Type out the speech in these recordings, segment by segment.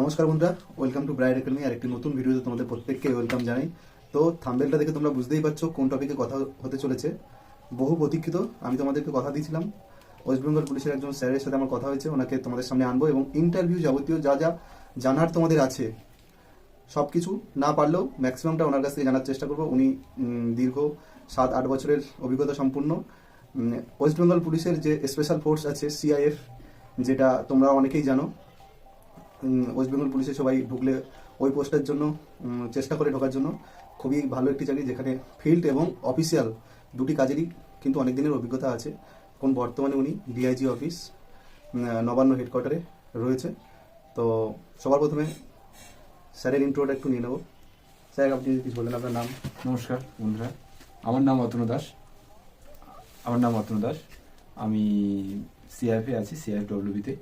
নমস্কার বন্ধুরা welcome to bride academy আর একটি নতুন ভিডিওতে তোমাদের প্রত্যেককে ওয়েলকাম জানাই। তো থাম্বেলটা দেখে তোমরা বুঝতেই পারছ কোন টপিকে কথা হতে চলেছে। বহু প্রতীক্ষিত, আমি তোমাদেরকে কথা দিয়েছিলাম। ওয়েস্ট বেঙ্গল পুলিশের একজন স্যারের সাথে আমার কথা হয়েছে, ওনাকে তোমাদের সামনে আনব এবং ইন্টারভিউ যাবতীয় যা যা জানার তোমাদের আছে সব কিছু না পারলেও ম্যাক্সিমামটা ওনার কাছ থেকে জানার চেষ্টা করব। উনি দীর্ঘ সাত আট বছরের অভিজ্ঞতা সম্পূর্ণ। ওয়েস্ট বেঙ্গল পুলিশের যে স্পেশাল ফোর্স আছে সিআইএফ যেটা তোমরা অনেকেই জানো ওয়েস্ট বেঙ্গল পুলিশে সবাই ঢুকলে ওই পোস্টের জন্য চেষ্টা করে ঢোকার জন্য। খুবই ভালো একটি চাকরি যেখানে ফিল্ড এবং অফিসিয়াল দুটি কাজেরই কিন্তু অনেক দিনের অভিজ্ঞতা আছে। এখন বর্তমানে উনি ডিআইজি অফিস নবান্ন হেডকোয়ার্টারে রয়েছে। তো সবার প্রথমে স্যারের ইন্ট্রোটা একটু নিয়ে নেব। স্যার, আপনি কিছু বলেন আপনার নাম? নমস্কার, বন্ধুরা। আমার নাম অতনু দাস। আমার নাম অতনু দাস। আমি সিআইএফে আছি সিআইএফ ডব্লিউবিতে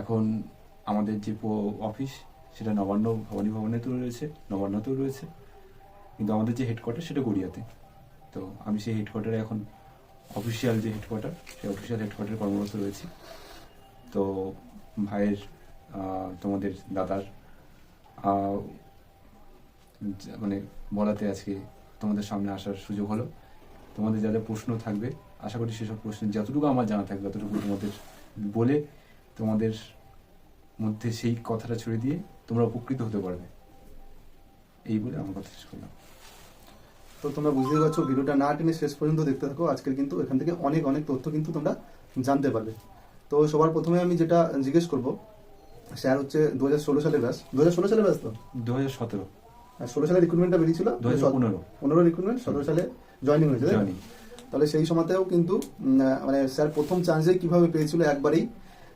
এখন আমাদের যে অফিস, সেটা নবান্ন ভবানী ভবনেতেও রয়েছে, নবান্নতেও রয়েছে। কিন্তু আমাদের যে হেডকোয়ার্টার সেটা গড়িয়াতে। তো আমি সেই হেডকোয়ার্টারে এখন অফিসিয়াল যে হেডকোয়ার্টার সেই অফিসিয়াল হেডকোয়ার্টারে কর্মরত রয়েছি। তো ভাইয়ের তোমাদের দাদার মানে বলাতে আজকে তোমাদের সামনে আসার সুযোগ হলো। তোমাদের যা যা প্রশ্ন থাকবে, আশা করি সেসব প্রশ্ন যতটুকু আমার জানা থাকবে, ততটুকু তোমাদের বলে তোমাদের মধ্যে সেই কথাটা ছড়িয়ে দিয়ে তোমরা উপকৃত হতে পারবে। এই বলে আমার কথা শেষ করলাম। তো তোমরা বুঝতেই পারছ ভিডিওটা না টেনে শেষ পর্যন্ত দেখতে থাকো। আজকের কিন্তু এখান থেকে অনেক অনেক তথ্য কিন্তু তোমরা জানতে পারবে। তো সবার প্রথমে আমি যেটা জিজ্ঞেস করব স্যার হচ্ছে দু হাজার ষোলো সালে ব্যাস। দু হাজার ষোলো সালে ব্যাস তো? দু হাজার সতেরো ষোলো সালে রিক্রুটমেন্টটা বেরিয়েছিল? দু হাজার পনেরো। পনেরো রিক্রুটমেন্ট সতেরো সালে জয়েনিং হয়েছে? তাহলে সেই সময়তেও কিন্তু মানে স্যার প্রথম চান্সে কীভাবে পেয়েছিল একবারেই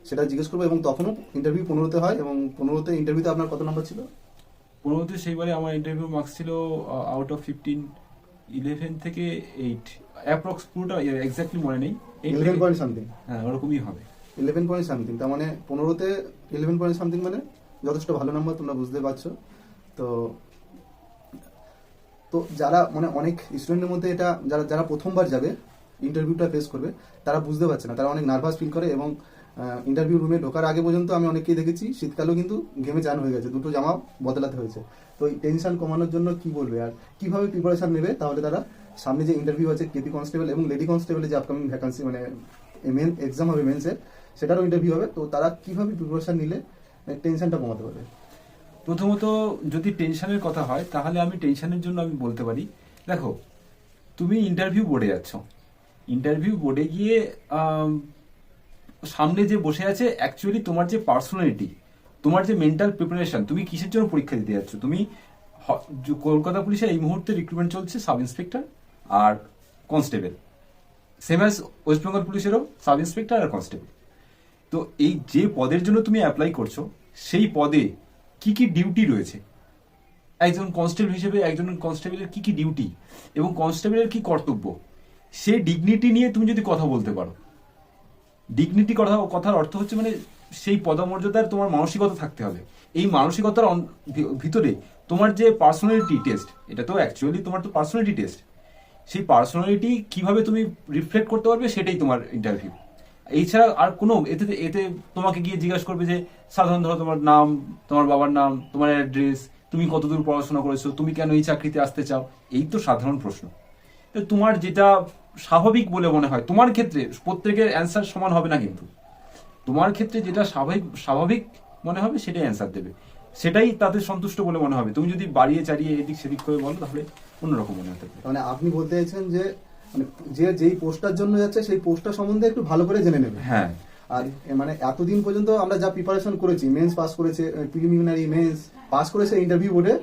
সেটা জিজ্ঞেস করব এবং তখনও ইন্টারভিউ পনেরোতে হয় এবং পনেরোতে ইন্টারভিউতে আপনার কত নাম্বার ছিল? পনেরোতে সেইবারে আমার ইন্টারভিউ মার্কস ছিল আউট অফ ফিফটিন ইলেভেন থেকে এইট অ্যাপ্রক্স পুরোটা এক্স্যাক্টলি মনে নেই। ইলেভেন পয়েন্ট সামথিং হ্যাঁ ওরকমই হবে। ইলেভেন পয়েন্ট সামথিং তার মানে পনেরোতে ইলেভেন পয়েন্ট সামথিং মানে যথেষ্ট ভালো নাম্বার তোমরা বুঝতে পারছ। তো তো যারা মানে অনেক স্টুডেন্টের মধ্যে এটা যারা যারা প্রথমবার যাবে ইন্টারভিউটা ফেস করবে তারা বুঝতে পারছে না। তারা অনেক নার্ভাস ফিল করে এবং ইন্টারভিউ রুমে ঢোকার আগে পর্যন্ত আমি অনেককেই দেখেছি। শীতকালেও কিন্তু ঘেমে চান হয়ে গেছে, দুটো জামা বদলাতে হয়েছে। তো এই টেনশন কমানোর জন্য কি বলবে আর কীভাবে প্রিপারেশন নেবে তাহলে তারা সামনে যে ইন্টারভিউ আছে কেপি কনস্টেবল এবং লেডি কনস্টেবলের যে আপকামিং ভ্যাকান্সি মানে মেন এক্সাম হবে মেন্সের সেটারও ইন্টারভিউ হবে। তো তারা কীভাবে প্রিপারেশন নিলে টেনশনটা কমাতে পারবে? প্রথমত যদি টেনশনের কথা হয়, তাহলে আমি টেনশনের জন্য আমি বলতে পারি, দেখো, তুমি ইন্টারভিউ বোর্ডে যাচ্ছ। ইন্টারভিউ বোর্ডে গিয়ে সামনে যে বসে আছে অ্যাকচুয়ালি তোমার যে পার্সোনালিটি তোমার যে মেন্টাল প্রিপারেশন তুমি কিসের জন্য পরীক্ষা দিতে যাচ্ছ? তুমি কলকাতা পুলিশের এই মুহূর্তে রিক্রুটমেন্ট চলছে সাব ইন্সপেক্টর আর constable same as West Bengal পুলিশেরও sub inspector আর কনস্টেবল তো এই যে পদের জন্য তুমি অ্যাপ্লাই করছ, সেই পদে কি কি ডিউটি রয়েছে? একজন কনস্টেবল হিসেবে একজন কনস্টেবলের কি কি ডিউটি এবং কনস্টেবলের কি কর্তব্য? সেই ডিগনিটি নিয়ে তুমি যদি কথা বলতে পারো ডিগনিটি কথা কথার অর্থ হচ্ছে মানে সেই পদমর্যাদার তোমার মানসিকতা থাকতে হবে। এই মানসিকতার ভিতরে তোমার যে পার্সোনালিটি টেস্ট এটা তো অ্যাকচুয়ালি তোমার তো পার্সোনালিটি টেস্ট সেই পার্সোনালিটি কীভাবে তুমি রিফ্লেক্ট করতে পারবে সেটাই তোমার ইন্টারভিউ এছাড়া আর কোনো, এতে এতে তোমাকে গিয়ে জিজ্ঞাসা করবে যে, সাধারণ ধরো তোমার নাম, তোমার বাবার নাম, তোমার অ্যাড্রেস তুমি কতদূর পড়াশোনা করেছ, তুমি কেন এই চাকরিতে আসতে চাও? এই তো সাধারণ প্রশ্ন। তোমার যেটা স্বাভাবিক বলে মনে হয় তোমার ক্ষেত্রে প্রত্যেকের অ্যান্সার সমান হবে না কিন্তু। তোমার ক্ষেত্রে যেটা স্বাভাবিক স্বাভাবিক মনে হবে সেটাই অ্যান্সার দেবে। সেটাই তাদের সন্তুষ্ট বলে মনে হবে। তুমি যদি বাড়িয়ে চাড়িয়ে এদিক সেদিক করে বলো তাহলে অন্যরকম মনে হতে পারে। মানে আপনি বলতে চাইছেন যে মানে যে যেই পোস্টটার জন্য যাচ্ছে সেই পোস্টটা সম্বন্ধে একটু ভালো করে জেনে নেবে। হ্যাঁ। আর মানে এতদিন পর্যন্ত আমরা যা প্রিপারেশন করেছি মেন্স পাস করেছে প্রিলিমিনারি মেন্স পাস করেছে ইন্টারভিউ বোর্ডে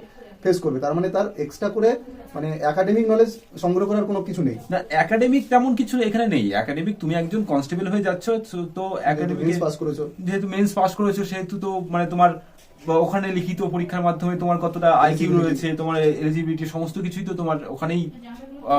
ফেস করবে। তার মানে তার এক্সট্রা করে মানে একাডেমিক নলেজ সংগ্রহ করার কোনো কিছু নেই। না একাডেমিক তেমন কিছু এখানে নেই। একাডেমিক তুমি একজন কনস্টেবল হয়ে যাচ্ছ তো- একাডেমিক পাস করেছ। যেহেতু মেন্স পাস করেছ সেহেতু তো মানে তোমার ওখানে লিখিত পরীক্ষার মাধ্যমে তোমার কতটা আইকিউ রয়েছে তোমার এলিজিবিলিটি সমস্ত কিছুই তো তোমার ওখানেই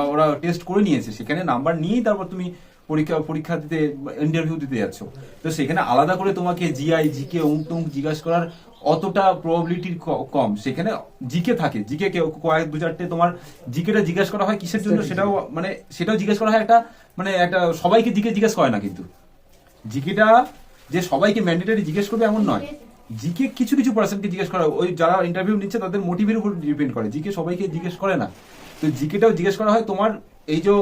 ওরা টেস্ট করে নিয়েছে। সেখানে নাম্বার নিয়েই তারপর তুমি পরীক্ষা পরীক্ষা দিতে ইন্টারভিউ দিতে যাচ্ছ। তো সেখানে আলাদা করে তোমাকে জিআই জিকে অমুক তমুক জিজ্ঞাসা করার অতটা প্রবাবিলিটি কম। সেখানে জিকে থাকে। জিকে কেউ কয়েক দু চারটে তোমার জিকেটা জিজ্ঞাসা করা হয় কিসের জন্য? সেটাও মানে সেটাও জিজ্ঞেস করা হয় একটা মানে একটা সবাইকে জিকে জিজ্ঞেস করে না কিন্তু। জিকেটা যে সবাইকে ম্যান্ডেটারি জিজ্ঞেস করবে এমন নয়। জিকে কিছু কিছু পার্সনকে জিজ্ঞেস করা। হয়। ওই যারা ইন্টারভিউ নিচ্ছে তাদের মোটিভের উপর ডিপেন্ড করে। জিকে সবাইকে জিজ্ঞেস করে না। তো জিকেটাও জিজ্ঞেস করা হয় তোমার এই যে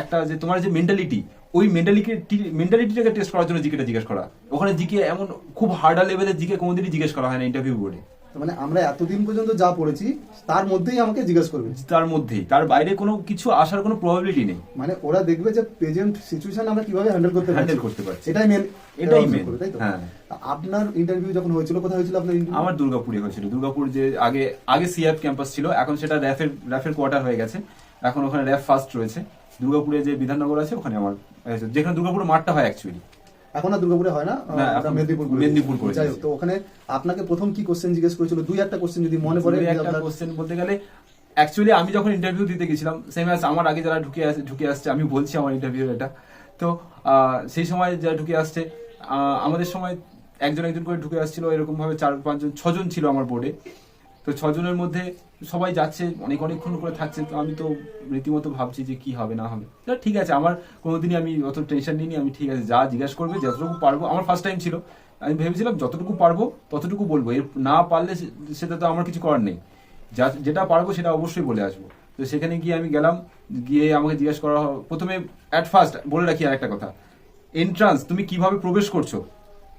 একটা যে তোমার যে মেন্টালিটি ওই মেন্টালিটি মেন্টালিটিটাকে টেস্ট করার জন্য জিকেটা জিজ্ঞেস করা। ওখানে জিকে এমন খুব হার্ডার লেভেলের জিকে কোনোদিনই জিজ্ঞেস করা হয় না ইন্টারভিউ বোর্ডে মানে আমরা এতদিন পর্যন্ত যা পড়েছি তার মধ্যেই আমাকে জিজ্ঞেস করবে। তার মধ্যেই। তার বাইরে কোনো কিছু আসার কোনো প্রবাবিলিটি নেই। মানে ওরা দেখবে যে প্রেজেন্ট সিচুয়েশন আমরা কীভাবে হ্যান্ডেল করতে হ্যান্ডেল করতে পারছি। এটাই মেন এটাই মেন তাই তো? হ্যাঁ। আপনার ইন্টারভিউ যখন হয়েছিল কোথায় হয়েছিল আপনার ইন্টারভিউ আমার দুর্গাপুরে হয়েছিল। দুর্গাপুর যে আগে আগে সিএফ ক্যাম্পাস ছিল এখন সেটা র্যাফের র্যাফের কোয়ার্টার হয়ে গেছে। এখন ওখানে র্যাফ ফার্স্ট রয়েছে। দুর্গাপুরে যে বিধাননগর আছে ওখানে আমার যেখানে দুর্গাপুর মাঠটা হয় অ্যাকচুয়ালি এখন আর দুর্গাপুরে হয় না? মেদিনীপুর মেদিনীপুর করে যাই হোক, তো ওখানে আপনাকে প্রথম কি কোশ্চেন জিজ্ঞেস করেছিল? দুই একটা কোশ্চেন যদি মনে পড়ে একটা কোশ্চেন বলতে গেলে অ্যাকচুয়ালি আমি যখন ইন্টারভিউ দিতে গেছিলাম সেম অ্যাজ আমার আগে যারা ঢুকে আসে ঢুকে আসছে আমি বলছি আমার ইন্টারভিউ এটা। তো আহ, সেই সময় যারা ঢুকে আসছে আহ, আমাদের সময় একজন একজন করে ঢুকে আসছিল এরকম ভাবে চার পাঁচজন ছজন ছিল আমার বোর্ডে তো ছজনের মধ্যে সবাই যাচ্ছে, অনেক অনেকক্ষণ করে থাকছে, তো আমি তো রীতিমতো ভাবছি যে কি হবে, না হবে। ঠিক আছে, আমার কোনোদিনই আমি অত টেনশন নিইনি, আমি ঠিক আছে, যা জিজ্ঞাসা করবে, যতটুকু পারব, আমার ফার্স্ট টাইম ছিল। আমি ভেবেছিলাম যতটুকু পারব, ততটুকু বলব, এর না পারলে সেটা তো আমার কিছু করার নেই। যা- যেটা পারব সেটা অবশ্যই বলে আসব। তো সেখানে গিয়ে আমি গেলাম, গিয়ে আমাকে জিজ্ঞেস করা প্রথমে অ্যাট ফার্স্ট বলে রাখি আর একটা কথা। এন্ট্রান্স তুমি কীভাবে প্রবেশ করছ?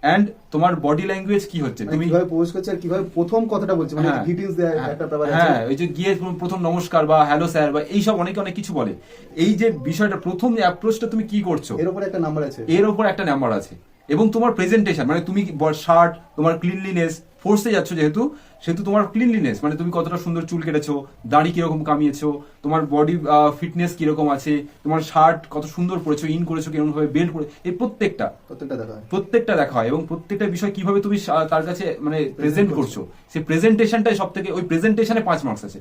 অ্যান্ড তোমার বডি ল্যাঙ্গুয়েজ কি হচ্ছে? মানে তুমি কীভাবে প্রবেশ করছ আর কীভাবে প্রথম কথাটা বলছো? মানে হ্যাঁ। গ্রিটিংস দেয় হ্যাঁ, একটা ব্যাপার আছে। হ্যাঁ ওই যে গিয়ে প্রথম নমস্কার বা হ্যালো স্যার বা এইসব অনেকে অনেক কিছু বলে। এই যে বিষয়টা প্রথম অ্যাপ্রোচটা তুমি কি করছ? এর উপর একটা নাম্বার আছে। এর ওপর একটা নাম্বার আছে। এবং তোমার প্রেজেন্টেশন মানে তুমি শার্ট তোমার ক্লিনলিনেস ফোর্সে যাচ্ছ যেহেতু সেহেতু তোমার ক্লিনলিনেস মানে তুমি কতটা সুন্দর চুল কেটেছো দাড়ি কীরকম কামিয়েছো তোমার বডি ফিটনেস কীরকম আছে তোমার শার্ট কত সুন্দর পরেছো ইন করেছ কীরকম ভাবে বেল্ট করে এই প্রত্যেকটা। প্রত্যেকটা দেখা হয়। প্রত্যেকটা দেখা হয় এবং প্রত্যেকটা বিষয় কীভাবে তুমি তার কাছে মানে প্রেজেন্ট করছ। সেই প্রেজেন্টেশনটাই সব থেকে ওই প্রেজেন্টেশনে পাঁচ মার্কস আছে।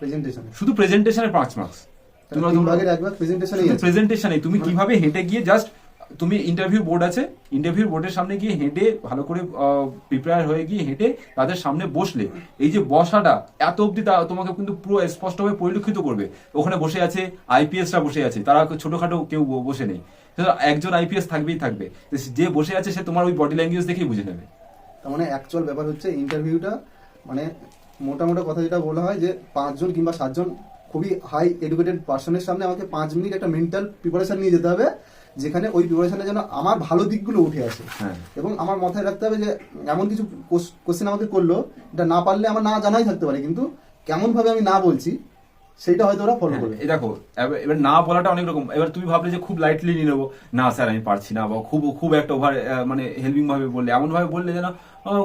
প্রেজেন্টেশন শুধু প্রেজেন্টেশনে পাঁচ মার্কস প্রেজেন্টেশনে তুমি কীভাবে হেঁটে গিয়ে জাস্ট তুমি ইন্টারভিউ বোর্ড আছে ইন্টারভিউ বোর্ডের সামনে গিয়ে হেঁটে, ভালো করে প্রিপেয়ার হয়ে গিয়ে হেঁটে তাদের সামনে বসলে, এই যে বসাটা এত অবধি তা- তোমাকে কিন্তু পুরো স্পষ্টভাবে পরিলক্ষিত করবে। ওখানে বসে আছে আইপিএসরা বসে আছে, তারা ছোটখাটো কেউ বসে নেই। একজন আইপিএস থাকবেই থাকবে। যে বসে আছে, সে তোমার ওই বডি ল্যাঙ্গুয়েজ দেখেই বুঝে নেবে। তার মানে অ্যাকচুয়াল ব্যাপার হচ্ছে ইন্টারভিউটা মানে মোটা মোটা কথা যেটা বলা হয় যে পাঁচজন কিংবা সাতজন খুবই হাই এডুকেটেড পার্সনের সামনে আমাকে পাঁচ মিনিট একটা মেন্টাল প্রিপারেশন নিয়ে যেতে হবে। যেখানে ওই প্রিপারেশনে যেন আমার ভালো দিকগুলো উঠে আসে। হ্যাঁ। এবং আমার মাথায় রাখতে হবে যে এমন কিছু কোশ্চেন আমাকে করল এটা না পারলে আমার না জানাই থাকতে পারে কিন্তু কেমন ভাবে আমি না বলছি সেইটা হয়তো ওরা ফলো করবে। এই দেখো এবার- না বলাটা অনেক রকম। এবার তুমি ভাবলে যে খুব লাইটলি নিয়ে নেব। না স্যার আমি পারছি না বা খুব খুব একটা ওভার মানে হেল্পিং ভাবে বললে। এমন ভাবে বললে যেন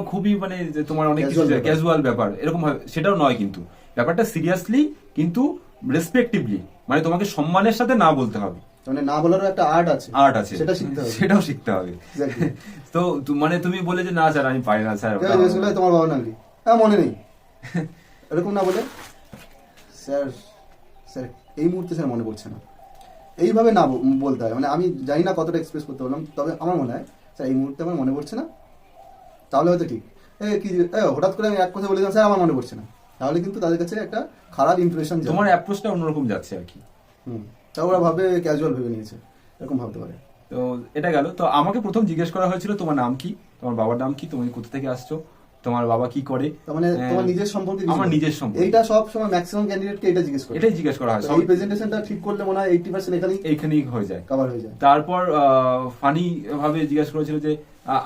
খুবই মানে যে তোমার অনেক কিছু ক্যাজুয়াল ব্যাপার। এরকম ভাবে সেটাও নয় কিন্তু। ব্যাপারটা সিরিয়াসলি কিন্তু রেসপেক্টিভলি মানে তোমাকে সম্মানের সাথে না বলতে হবে। মানে না বলারও একটা আর্ট আছে। আর্ট আছে। সেটা শিখতে হবে। সেটাও শিখতে হবে। তো মানে তুমি বলে যে না স্যার আমি পারি না স্যার। তোমার বাবা নাম কি? হ্যাঁ মনে নেই। এরকম না বলে? স্যার স্যার এই মুহূর্তে স্যার মনে পড়ছে না। এইভাবে না বলতে হয়। মানে আমি জানি না কতটা এক্সপ্রেস করতে পারলাম তবে আমার মনে হয় স্যার এই মুহূর্তে আমার মনে পড়ছে না। তাহলে হয়তো ঠিক। এ কি হঠাৎ করে আমি এক কথা বলে দিলাম স্যার আমার মনে পড়ছে না। তাহলে কিন্তু তাদের কাছে একটা খারাপ ইমপ্রেশন তোমার অ্যাপ্রোচটা অন্যরকম যাচ্ছে আর কি। হুম। তা ওরা ভাবে ক্যাজুয়াল ভেবে নিয়েছে এরকম ভাবতে পারে। তো এটা গেল। তো আমাকে প্রথম জিজ্ঞেস করা হয়েছিল তোমার নাম কি? তোমার বাবার নাম কি? তুমি কোথা থেকে আসছো? তোমার বাবা কি করে? মানে হ্যাঁ, তোমার নিজের সম্পর্কে আমার নিজের সম্পর্কে। এইটা সব সময় ম্যাক্সিমাম ক্যান্ডিডেটকে এটা জিজ্ঞেস করে। এটাই জিজ্ঞেস করা হয়। এই প্রেজেন্টেশনটা ঠিক করলে মনে হয় এইটি পার্সেন্ট এখানেই এইখানেই হয়ে যায়। কভার হয়ে যায়। তারপর ফানি ভাবে জিজ্ঞেস করেছিল যে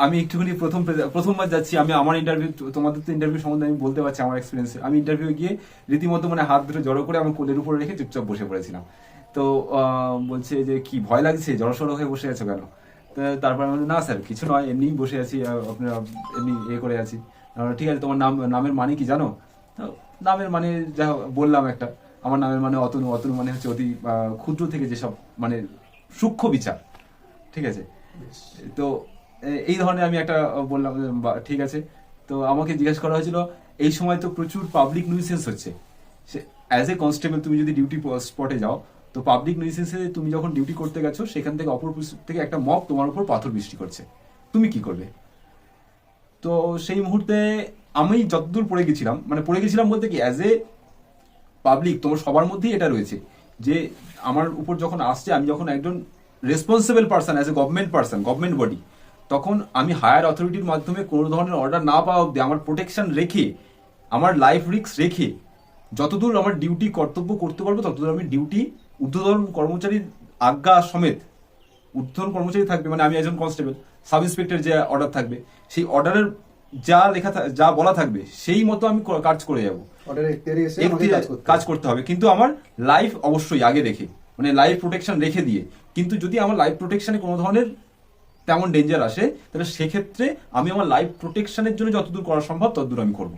আমি একটুখানি প্রথম প্রথমবার যাচ্ছি। আমি আমার ইন্টারভিউ তোমাদের তো ইন্টারভিউ সম্বন্ধে আমি বলতে পারছি আমার এক্সপিরিয়েন্স আমি ইন্টারভিউ গিয়ে রীতিমতো মানে হাত দুটো জড়ো করে আমার কোলের উপরে রেখে চুপচাপ বসে পড়েছিলাম। তো বলছে যে কি ভয় লাগছে? জড়সড় হয়ে বসে আছো কেন? তারপর আমি না স্যার কিছু নয় এমনিই বসে আছি আপনার এমনি এ করে আছি। ঠিক আছে তোমার নাম নামের মানে কি জানো? তো নামের মানে যা বললাম একটা। আমার নামের মানে অতনু অতনু মানে হচ্ছে অতি ক্ষুদ্র থেকে যেসব মানে সূক্ষ্ম বিচার ঠিক আছে? তো এই ধরনের আমি একটা বললাম ঠিক আছে। তো আমাকে জিজ্ঞেস করা হয়েছিল এই সময় তো প্রচুর পাবলিক নিউসেন্স হচ্ছে। অ্যাজ এ কনস্টেবল তুমি যদি ডিউটি স্পটে যাও তো পাবলিক নিউসেন্সে তুমি যখন ডিউটি করতে গেছো, সেখান থেকে অপর থেকে একটা মক তোমার উপর পাথর বৃষ্টি করছে। তুমি কি করবে? তো সেই মুহূর্তে আমি যতদূর পড়ে গেছিলাম মানে পড়ে গেছিলাম বলতে কি অ্যাজ এ পাবলিক তোমার সবার মধ্যেই এটা রয়েছে যে আমার উপর যখন আসছে, আমি যখন একজন responsible person as a government person government body তখন আমি হায়ার অথরিটির মাধ্যমে কোনো ধরনের অর্ডার না পাওয়া অব্দি আমার প্রোটেকশন রেখে, আমার লাইফ রিস্ক রেখে, যতদূর আমার ডিউটি কর্তব্য করতে পারব, ততদূর আমি ডিউটি ঊর্ধ্বতন কর্মচারীর আজ্ঞা সমেত ঊর্ধ্বতন কর্মচারী থাকবে মানে আমি একজন কনস্টেবল সাব ইন্সপেক্টর যে অর্ডার থাকবে সেই অর্ডারের যা লেখা যা বলা থাকবে সেই মতো আমি কাজ করে যাব। কাজ করতে হবে। কিন্তু আমার লাইফ অবশ্যই আগে রেখে মানে লাইফ প্রোটেকশন রেখে দিয়ে কিন্তু যদি আমার লাইফ প্রোটেকশনে কোনো ধরনের তেমন ডেঞ্জার আসে তাহলে সেক্ষেত্রে আমি আমার লাইফ প্রোটেকশনের জন্য যতদূর করা সম্ভব ততদূর আমি করব।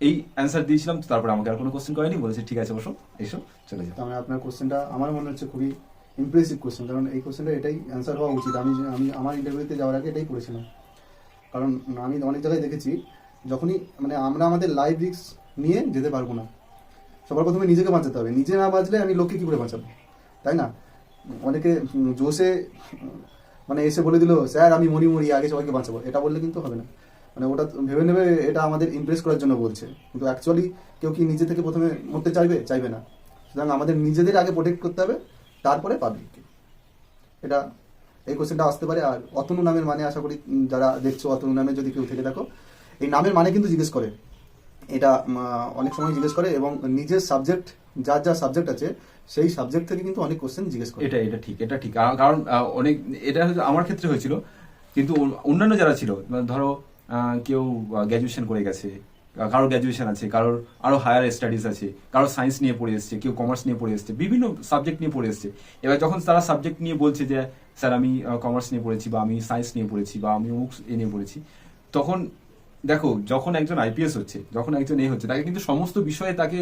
এই অ্যান্সার দিয়েছিলাম তারপরে আমাকে আর কোনো কোশ্চেন করেনি, বলেছে, ঠিক আছে, বসো, এসো, চলে যাও। মানে আপনার কোশ্চেনটা আমার মনে হচ্ছে খুবই ইমপ্রেসিভ কোশ্চেন কারণ এই কোশ্চেনটা এটাই অ্যান্সার হওয়া উচিত। আমি আমি আমার ইন্টারভিউতে যাওয়ার আগে এটাই পড়েছিলাম। কারণ আমি অনেক জায়গায় দেখেছি, যখনই মানে আমরা আমাদের লাইফ রিস্ক নিয়ে যেতে পারব না, সবার প্রথমে নিজেকে বাঁচাতে হবে। নিজে না বাঁচলে আমি লোককে কী করে বাঁচাবো? তাই না? অনেকে জোশে মানে এসে বলে দিল, স্যার, আমি মরি মরি আগে সবাইকে বাঁচাবো। এটা বললে কিন্তু হবে না। মানে ওটা ভেবে নেবে এটা আমাদের ইমপ্রেস করার জন্য বলছে। কিন্তু অ্যাকচুয়ালি কেউ কি নিজে থেকে প্রথমে মরতে চাইবে? চাইবে না। সুতরাং আমাদের নিজেদের আগে প্রোটেক্ট করতে হবে, তারপরে পাবলিককে এটা, এই কোশ্চেনটা আসতে পারে। আর অতনু নামের মানে আশা করি যারা দেখছ অতনু নামে যদি কেউ থেকে দেখো, এই নামের মানে কিন্তু জিজ্ঞেস করে। এটা অনেক সময় জিজ্ঞেস করে এবং নিজের সাবজেক্ট যার যা সাবজেক্ট আছে, সেই সাবজেক্ট থেকে কিন্তু অনেক কোশ্চেন জিজ্ঞেস করে। এটা এটা ঠিক এটা ঠিক। কারণ- অনেক, এটা আমার ক্ষেত্রে হয়েছিল। কিন্তু অন্যান্য যারা ছিল, ধরো কেউ গ্র্যাজুয়েশন করে গেছে। কারোর গ্র্যাজুয়েশন আছে কারোর আরও হায়ার স্টাডিজ আছে কারোর সায়েন্স নিয়ে পড়ে এসছে কেউ কমার্স নিয়ে পড়ে এসছে বিভিন্ন সাবজেক্ট নিয়ে পড়ে এসছে। এবার যখন তারা সাবজেক্ট নিয়ে বলছে যে স্যার আমি কমার্স নিয়ে পড়েছি বা আমি সায়েন্স নিয়ে পড়েছি বা আমি অমুক এ নিয়ে পড়েছি তখন দেখো যখন একজন আইপিএস হচ্ছে যখন একজন এ হচ্ছে তাকে কিন্তু সমস্ত বিষয়ে তাকে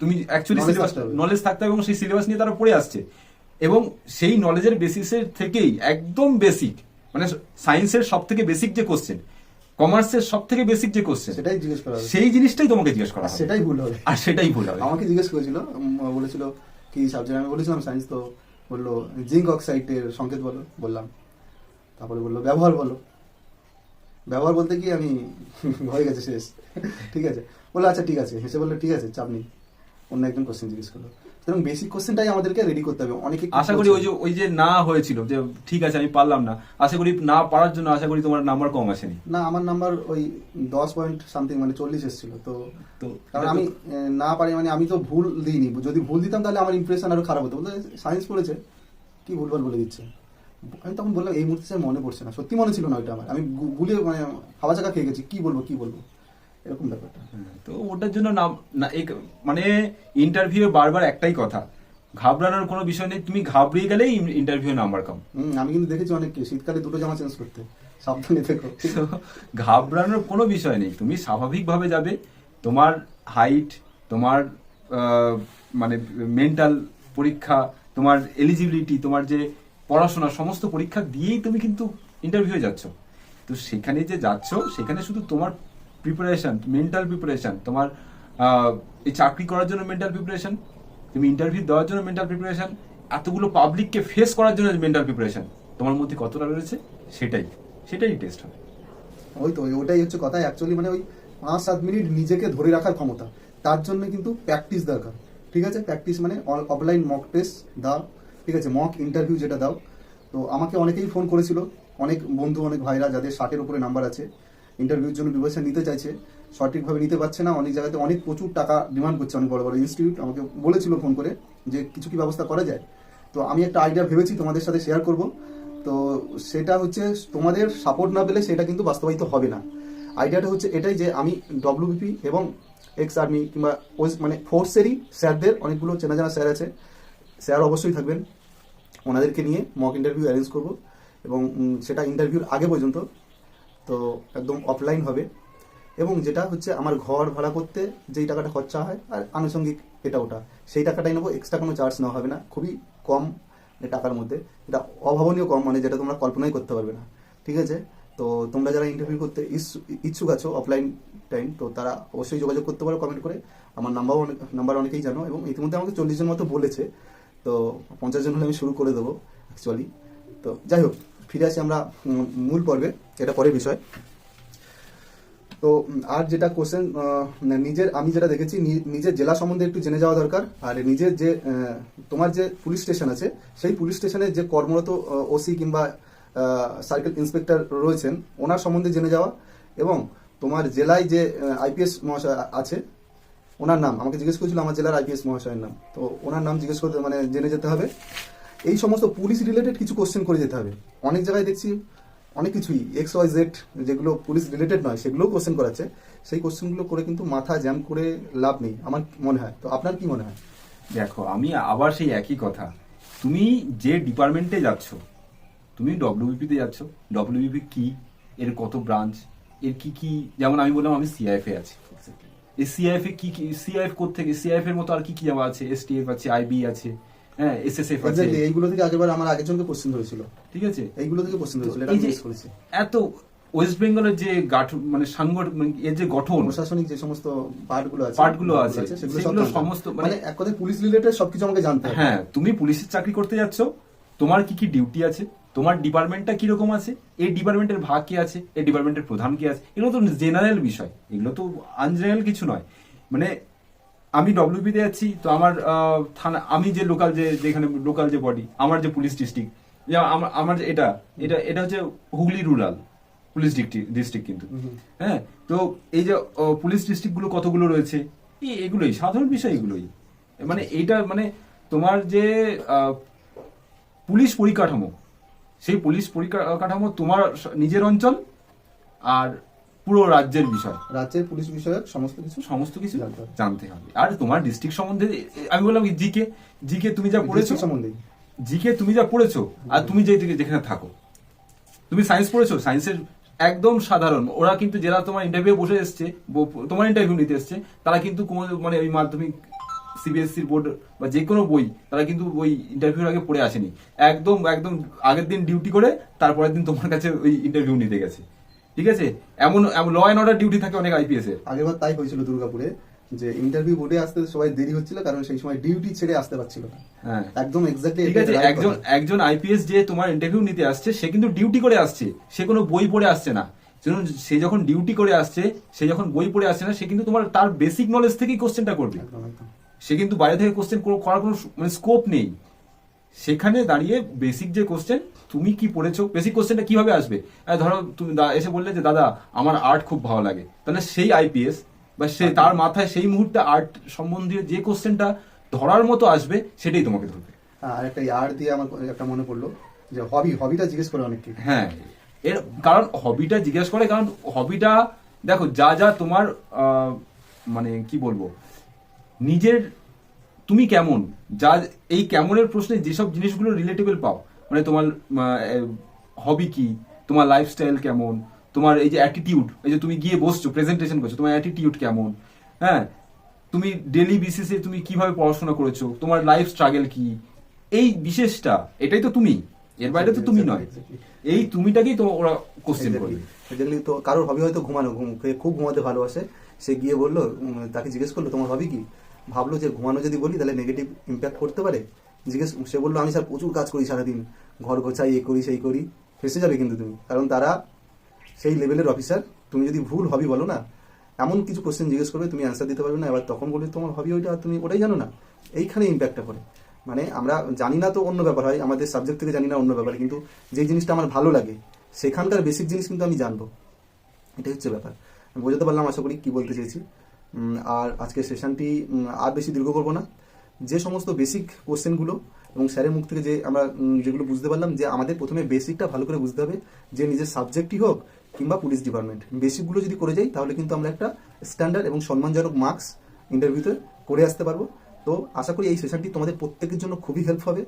তুমি অ্যাকচুয়ালি সিলেবাস নলেজ থাকতে হবে। এবং সেই সিলেবাস নিয়ে তারা পড়ে আসছে। এবং সেই নলেজের বেসিসের থেকেই একদম বেসিক মানে সায়েন্সের সব থেকে বেসিক যে কোশ্চেন কমার্সের সব থেকে বেসিক যে কোশ্চেন সেটাই জিজ্ঞেস করা সেই জিনিসটাই তোমাকে জিজ্ঞেস করা সেটাই ভুল হবে। আর সেটাই ভুল হবে। আমাকে জিজ্ঞেস করেছিল বলেছিল কি সাবজেক্ট আমি বলেছিলাম সায়েন্স তো বলল জিঙ্ক অক্সাইডের সংকেত বলো বললাম। তারপরে বলল ব্যবহার বলো। ব্যবহার বলতে কি আমি হয়ে গেছে শেষ। ঠিক আছে। বলল আচ্ছা ঠিক আছে। হেসে বলল ঠিক আছে চাপ নেই। অন্য একজন কোশ্চেন জিজ্ঞেস করল। সুতরাং বেসিক কোশ্চেনটাই আমাদেরকে রেডি করতে হবে। অনেকে আশা করি ওই যে ওই যে না হয়েছিল যে ঠিক আছে আমি পারলাম না। আশা করি না পারার জন্য আশা করি তোমার নাম্বার কম আসেনি। না আমার নাম্বার ওই দশ পয়েন্ট সামথিং মানে চল্লিশ এসেছিল তো তো কারণ আমি না পারি মানে আমি তো ভুল দিইনি। যদি ভুল দিতাম তাহলে আমার ইমপ্রেশন আরও খারাপ হতো। বলতে সায়েন্স পড়েছে কি ভুলভাল বলে দিচ্ছে? আমি তখন বললাম এই মুহূর্তে মনে পড়ছে না। সত্যি মনে ছিল না ওইটা আমার। আমি গুলিয়ে মানে হাওয়া চাকা খেয়ে গেছি কি বলব কি বলব? এরকম ব্যাপারটা তো ওটার জন্য না মানে ইন্টারভিউ বারবার একটাই কথা। ঘাবড়ানোর কোনো বিষয় নেই তুমি ঘাবড়িয়ে গেলেই ইন্টারভিউ নাম্বার কম আমি কিন্তু দেখেছি অনেককে শীতকালে দুটো জামা চেঞ্জ করতে। সাবধানে থেকো। ঘাবড়ানোর কোনো বিষয় নেই তুমি স্বাভাবিকভাবে যাবে তোমার হাইট তোমার মানে মেন্টাল পরীক্ষা তোমার এলিজিবিলিটি তোমার যে পড়াশোনা সমস্ত পরীক্ষা দিয়েই তুমি কিন্তু ইন্টারভিউ যাচ্ছ। তো সেখানে যে যাচ্ছ সেখানে শুধু তোমার প্রিপারেশন মেন্টাল প্রিপারেশন তোমার এই চাকরি করার জন্য মেন্টাল প্রিপারেশন তুমি ইন্টারভিউ দেওয়ার জন্য মেন্টাল প্রিপারেশন এতগুলো পাবলিককে ফেস করার জন্য মেন্টাল প্রিপারেশন তোমার মধ্যে কতটা রয়েছে? সেটাই। সেটাই টেস্ট হবে। ওই তো ওটাই হচ্ছে কথা। অ্যাকচুয়ালি মানে ওই পাঁচ সাত মিনিট নিজেকে ধরে রাখার ক্ষমতা। তার জন্য কিন্তু প্র্যাকটিস দরকার। ঠিক আছে? প্র্যাকটিস মানে অফলাইন মক টেস্ট দাও। ঠিক আছে? মক ইন্টারভিউ যেটা দাও। তো আমাকে অনেকেই ফোন করেছিল। অনেক বন্ধু, অনেক ভাইরা যাদের ষাটের উপরে নাম্বার আছে। ইন্টারভিউর জন্য বিবেচনা নিতে চাইছে, সঠিকভাবে নিতে পারছে না, অনেক জায়গাতে অনেক প্রচুর টাকা ডিমান্ড করছে অনেক বড় বড় ইনস্টিটিউট আমাকে বলেছিল ফোন করে যে কিছু কি ব্যবস্থা করা যায়। তো আমি একটা আইডিয়া ভেবেছি তোমাদের সাথে শেয়ার করব। তো সেটা হচ্ছে তোমাদের সাপোর্ট না পেলে সেটা কিন্তু বাস্তবায়িত হবে না। আইডিয়াটা হচ্ছে এটাই যে আমি ডব্লিউবিপি এবং এক্স আর্মি কিংবা ওই- মানে ফোর্সেরই স্যারদের, অনেকগুলো চেনা জানা স্যার আছে, স্যার অবশ্যই থাকবেন। ওনাদেরকে নিয়ে মক ইন্টারভিউ অ্যারেঞ্জ করব এবং সেটা ইন্টারভিউর আগে পর্যন্ত তো একদম অফলাইন হবে। এবং যেটা হচ্ছে আমার ঘর ভাড়া করতে যেই টাকাটা খরচা হয় আর আনুষঙ্গিক এটা ওটা, সেই টাকাটাই নেব এক্সট্রা কোনো চার্জ নেওয়া হবে না। খুবই কম এ টাকার মধ্যে। এটা অভাবনীয় কম মানে যেটা তোমরা কল্পনাই করতে পারবে না। ঠিক আছে? তো তোমরা যারা ইন্টারভিউ করতে ইচ্ছু- ইচ্ছুক আছো অফলাইন টাইম তো তারা অবশ্যই যোগাযোগ করতে পারো কমেন্ট করে। আমার নাম্বারও অনেক নাম্বার অনেকেই জানো এবং ইতিমধ্যে আমাকে চল্লিশ জন মতো বলেছে। তো পঞ্চাশ জন হলে আমি শুরু করে দেবো অ্যাকচুয়ালি তো যাই হোক। ফিরে আসি আমরা মূল পর্বে এটা পরের বিষয়। তো আর যেটা কোশ্চেন নিজের, আমি যেটা দেখেছি নিজের জেলা সম্বন্ধে একটু জেনে যাওয়া দরকার। আর নিজের যে তোমার যে পুলিশ স্টেশন আছে, সেই পুলিশ স্টেশনে যে কর্মরত ওসি কিংবা সার্কেল ইন্সপেক্টর রয়েছেন, ওনার সম্বন্ধে জেনে যাওয়া। এবং তোমার জেলায় যে আইপিএস মহাশয় আছে, ওনার নাম, আমাকে জিজ্ঞেস করেছিল আমার জেলার আইপিএস মহাশয়ের নাম। তো ওনার নাম জিজ্ঞেস করতে মানে জেনে যেতে হবে। এই সমস্ত পুলিশ রিলেটেড কিছু কোশ্চেন করে যেতে হবে। অনেক জায়গায় দেখছি অনেক কিছুই এক্স ওয়াই জেড যেগুলো পুলিশ রিলেটেড নয়, সেগুলোও কোশ্চেন করাচ্ছে। সেই কোশ্চেনগুলো করে কিন্তু মাথা জ্যাম করে লাভ নেই, আমার মনে হয়। তো আপনার কি মনে হয়? দেখো, আমি আবার সেই একই কথা। তুমি যে ডিপার্টমেন্টে যাচ্ছ, তুমি ডব্লিউবিপি তে যাচ্ছ ডব্লিউবিপি কি? এর কত ব্রাঞ্চ এর কি কি? যেমন আমি বললাম, আমি সিআইএফ আছি। এই সিআইএফ কি কি? সিআইএফ থেকে সিআইএফ এর মতো আর কি কি যাওয়া আছে? এসটিএফ আছে আইবি আছে। হ্যাঁ এসএসএফ আছে এইগুলো থেকে আমার আগের জনকে ধরেছিল ঠিক আছে? এইগুলো থেকে এটা করেছি। এত ওয়েস্ট বেঙ্গলের যে গাঠন মানে মানে এর যে গঠন প্রশাসনিক যে সমস্ত পার্টগুলো আছে পার্টগুলো আছে, সেগুলো সব সেগুলো জানতে হবে। সমস্ত মানে এক কথায় পুলিশ রিলেটেড সবকিছু আমাকে জানতে হবে। হ্যাঁ তুমি পুলিশের চাকরি করতে যাচ্ছ তোমার কি কি ডিউটি আছে তোমার ডিপার্টমেন্টটা কীরকম আছে এই ডিপার্টমেন্টের ভাগ কি আছে এই ডিপার্টমেন্টের প্রধান কি আছে এগুলো তো জেনারেল বিষয় এগুলো তো আনজেনারেল কিছু নয়। মানে আমি ডব্লিউপি তে যাচ্ছি তো আমার থানা আমি যে লোকাল যে যেখানে লোকাল যে বডি আমার যে পুলিশ ডিস্ট্রিক্ট আমার আমার যে এটা এটা এটা হচ্ছে হুগলি রুরাল পুলিশ ডিস্ট্রিক্ট কিন্তু। হ্যাঁ তো এই যে পুলিশ ডিস্ট্রিক্টগুলো কতগুলো রয়েছে এগুলোই সাধারণ বিষয় এগুলোই। মানে এইটা মানে তোমার যে পুলিশ পরিকাঠামো সেই পুলিশ পরিকাঠামো তোমার নিজের অঞ্চল আর পুরো রাজ্যের বিষয়। রাজ্যের পুলিশ বিষয়ক সমস্ত কিছু সমস্ত কিছু জানতে হবে। আর তোমার ডিস্ট্রিক্ট সম্বন্ধে আমি বললাম জিকে জিকে তুমি যা পড়েছো সম্বন্ধে জিকে তুমি যা পড়েছো আর তুমি যে যেখানে থাকো তুমি সায়েন্স পড়েছো? সায়েন্সের একদম সাধারণ। ওরা কিন্তু যারা তোমার ইন্টারভিউ বসে এসছে তোমার ইন্টারভিউ নিতে এসছে তারা কিন্তু কোনো মানে ওই মাধ্যমিক সিবিএসসি বোর্ড বা যে কোনো বই তারা কিন্তু ওই ইন্টারভিউর আগে পড়ে আসেনি। একদম একদম আগের দিন ডিউটি করে তারপরের দিন তোমার কাছে ওই ইন্টারভিউ নিতে গেছে। ঠিক আছে? এমন ল অ্যান্ড অর্ডার ডিউটি থাকে অনেক আইপিএস এর। আগেরবার তাই হয়েছিল দুর্গাপুরে যে ইন্টারভিউ বোর্ডে আসতে সবাই দেরি হচ্ছিল কারণ সেই সময় ডিউটি ছেড়ে আসতে পারছিল না। হ্যাঁ। একদম এক্স্যাক্টলি ঠিক আছে একজন একজন আইপিএস যে তোমার ইন্টারভিউ নিতে আসছে সে কিন্তু ডিউটি করে আসছে। সে কোনো বই পড়ে আসছে না। সে যখন ডিউটি করে আসছে সে যখন বই পড়ে আসছে না সে কিন্তু তোমার তার বেসিক নলেজ থেকেই কোশ্চেনটা করবে। সে কিন্তু বাইরে থেকে কোশ্চেন করার কোনো মানে স্কোপ নেই। সেখানে দাঁড়িয়ে বেসিক যে কোশ্চেন তুমি কি পড়েছো? বেসিক কোশ্চেনটা কীভাবে আসবে? ধরো তুমি এসে বললে যে দাদা আমার আর্ট খুব ভালো লাগে। তাহলে সেই আইপিএস বা সে তার মাথায় সেই মুহূর্তে আর্ট সম্বন্ধীয় যে কোশ্চেনটা ধরার মতো আসবে সেটাই তোমাকে ধরবে। আর একটা ইয়ার দিয়ে আমার একটা মনে পড়ল যে হবি হবিটা জিজ্ঞেস করে অনেককে। হ্যাঁ এর কারণ হবিটা জিজ্ঞেস করে কারণ হবিটা দেখো যা যা তোমার মানে কি বলব নিজের তুমি কেমন? যা এই কেমনের প্রশ্নে যেসব জিনিসগুলো রিলেটেবল পাও মানে তোমার হবি কি তোমার লাইফস্টাইল কেমন তোমার এই যে অ্যাটিটিউড এই যে তুমি গিয়ে বসছো প্রেজেন্টেশন করছ তোমার অ্যাটিটিউড কেমন হ্যাঁ? তুমি ডেলি বেসিসে তুমি কীভাবে পড়াশোনা করেছ তোমার লাইফ স্ট্রাগল কি? এই বিশেষটা এটাই তো তুমি এর বাইরে তো তুমি নয়। এই তুমিটাকেই তো ওরা কোশ্চেন করবে। এক্স্যাক্টলি তো কারোর হবি হয়তো ঘুমানো ঘুম- খুব ঘুমাতে ভালোবাসে সে গিয়ে বলল তাকে জিজ্ঞেস করল তোমার হবি কি? ভাবলো যে ঘুমানো যদি বলি, তাহলে নেগেটিভ ইম্প্যাক্ট করতে পারে। জিজ্ঞেস, সে বলল, আমি স্যার প্রচুর কাজ করি সারাদিন। ঘর গোছাই, এ করি, সেই করি। ফেসে যাবে কিন্তু তুমি। কারণ তারা সেই লেভেলের অফিসার তুমি যদি ভুল হবি বলো না, এমন কিছু কোশ্চেন জিজ্ঞেস করবে, তুমি অ্যান্সার দিতে পারবে না। এবার তখন বলবে, তোমার হবি ওইটা তুমি ওটাই জানো না। এইখানে ইম্প্যাক্টটা করে মানে আমরা জানি না তো অন্য ব্যাপার হয়, আমাদের সাবজেক্ট থেকে জানি না অন্য ব্যাপার। কিন্তু যে জিনিসটা আমার ভালো লাগে, সেখানকার বেসিক জিনিস কিন্তু আমি জানব। এটাই হচ্ছে ব্যাপার। বোঝাতে পারলাম, আশা করি কি বলতে চেয়েছি। আর আজকের সেশনটি আর বেশি দীর্ঘ করব না। যে সমস্ত বেসিক কোশ্চেনগুলো এবং স্যারের মুখ থেকে যে আমরা যেগুলো বুঝতে পারলাম যে আমাদের প্রথমে বেসিকটা ভালো করে বুঝতে হবে, যে নিজের সাবজেক্টই হোক কিংবা পুলিশ ডিপার্টমেন্ট বেসিকগুলো যদি করে যাই, তাহলে কিন্তু আমরা একটা স্ট্যান্ডার্ড এবং সম্মানজনক মার্কস ইন্টারভিউতে করে আসতে পারব। তো আশা করি এই সেশনটি তোমাদের প্রত্যেকের জন্য খুবই হেল্প হবে।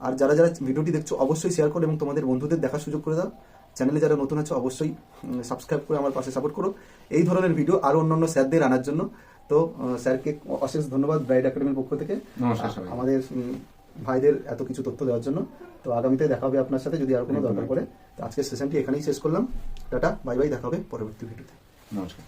আর যারা যারা ভিডিওটি দেখছ, অবশ্যই শেয়ার করো এবং তোমাদের বন্ধুদের দেখার সুযোগ করে দাও। চ্যানেলে যারা নতুন আছে অবশ্যই সাবস্ক্রাইব করে আমার পাশে সাপোর্ট করো। এই ধরনের ভিডিও আরও অন্যান্য স্যারদের আনার জন্য। তো স্যারকে অশেষ ধন্যবাদ ব্রাইড একাডেমির পক্ষ থেকে। আমাদের ভাইদের এত কিছু তথ্য দেওয়ার জন্য। তো আগামীতে দেখা হবে আপনার সাথে। যদি আর কোনো দরকার পড়ে তো আজকের সেশনটি এখানেই শেষ করলাম। টাটা বাই বাই দেখা হবে পরবর্তী ভিডিওতে নমস্কার।